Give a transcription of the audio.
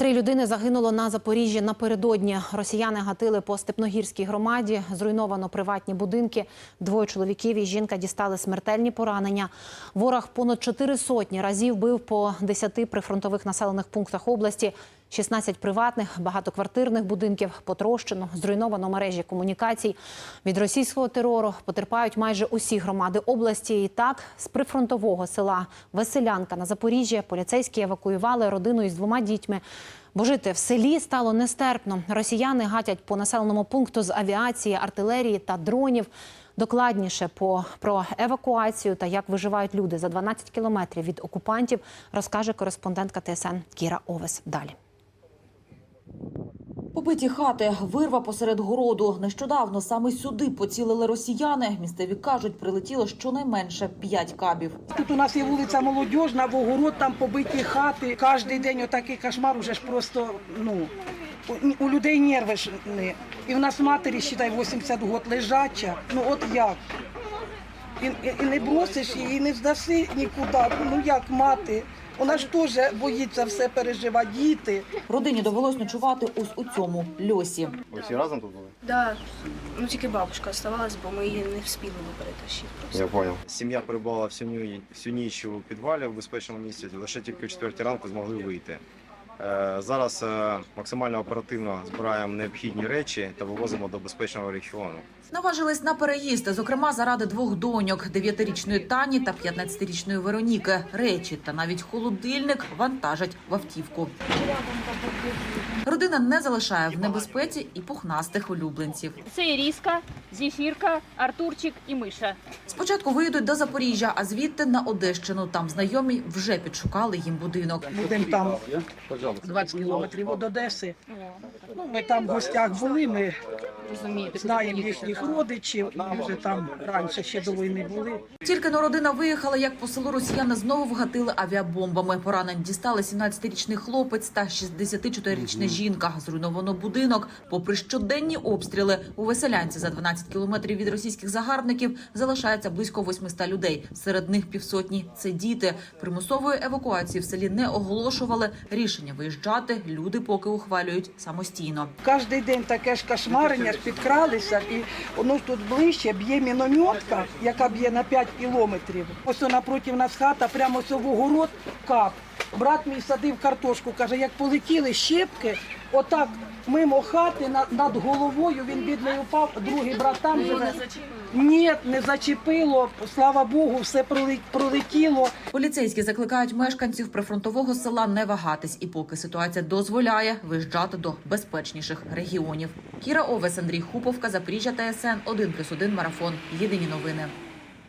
Три людини загинуло на Запоріжжі напередодні. Росіяни гатили по Степногірській громаді. Зруйновано приватні будинки. Двоє чоловіків і жінка дістали смертельні поранення. Ворог понад чотири сотні разів бив по десяти прифронтових населених пунктах області. 16 приватних багатоквартирних будинків потрощено, зруйновано мережі комунікацій. Від російського терору потерпають майже усі громади області. І так, з прифронтового села Веселянка на Запоріжжя поліцейські евакуювали родину із двома дітьми. Бо жити в селі стало нестерпно. Росіяни гатять по населеному пункту з авіації, артилерії та дронів. Докладніше по про евакуацію та як виживають люди за 12 кілометрів від окупантів, розкаже кореспондентка ТСН Кіра Овес. Далі. Побиті хати, вирва посеред городу. Нещодавно саме сюди поцілили росіяни. Місцеві кажуть, прилетіло щонайменше п'ять кабів. Тут у нас є вулиця Молодіжна, в огород там побиті хати. Кожен день отакий кошмар уже ж просто ну. у- людей нерви ж не. І в нас матері, считай, 80 років лежача. Ну от як? І, і, і не бросиш її, і не здаси нікуди. Ну як мати? Вона ж теж боїться все переживати, діти. Родині довелось ночувати ось у цьому льосі. Ви всі разом тут були? Да, ну тільки бабушка оставалась, бо ми її не встигли перетащити. Я зрозумів. Сім'я перебувала всю, ні- всю ніч у підвалі в безпечному місці, лише тільки о 4 ранку змогли вийти. Е, Зараз е, максимально оперативно збираємо необхідні речі та вивозимо до безпечного регіону. Наважились на переїзд, зокрема заради двох доньок: 9-річної Тані та 15-річної Вероніки. Речі та навіть холодильник вантажать в автівку. Родина не залишає в небезпеці і пухнастих улюбленців. Це Іріска, зіфірка, Артурчик і Миша. Спочатку виїдуть до Запоріжжя, а звідти на Одещину. Там знайомі вже підшукали їм будинок. Будемо там 20 кілометрів від Одеси. Ну, ми там в гостях були, ми знаємо їхніх родичів, і вже там раніше ще до війни були. Тільки но родина виїхала, як по селу росіяни знову вгатили авіабомбами. Поранень дістали 17-річний хлопець та 64-річна жінка. Зруйновано будинок. Попри щоденні обстріли у Веселянці за 12 кілометрів від російських загарбників залишається близько 800 людей. Серед них півсотні це діти. Примусової евакуації в селі не оголошували. Рішення виїжджати люди поки ухвалюють самостійно. Кожен день таке ж кошмарення, підкралися, і воно тут ближче б'є мінометка, яка б'є на 5 кілометрів. Ось напроти нас хата, прямо ось в огород кап. Брат мій садив картошку, каже, як полетіли щепки, отак мимо хати над, над головою він бідний упав, другий брат там живе. Ні, не зачепило, слава Богу, все проле- пролетіло. Поліцейські закликають мешканців прифронтового села не вагатись і поки ситуація дозволяє виїжджати до безпечніших регіонів. Кіра Овес, Андрій Хуповка, Запоріжжя ТСН 1+,1 марафон. Єдині новини.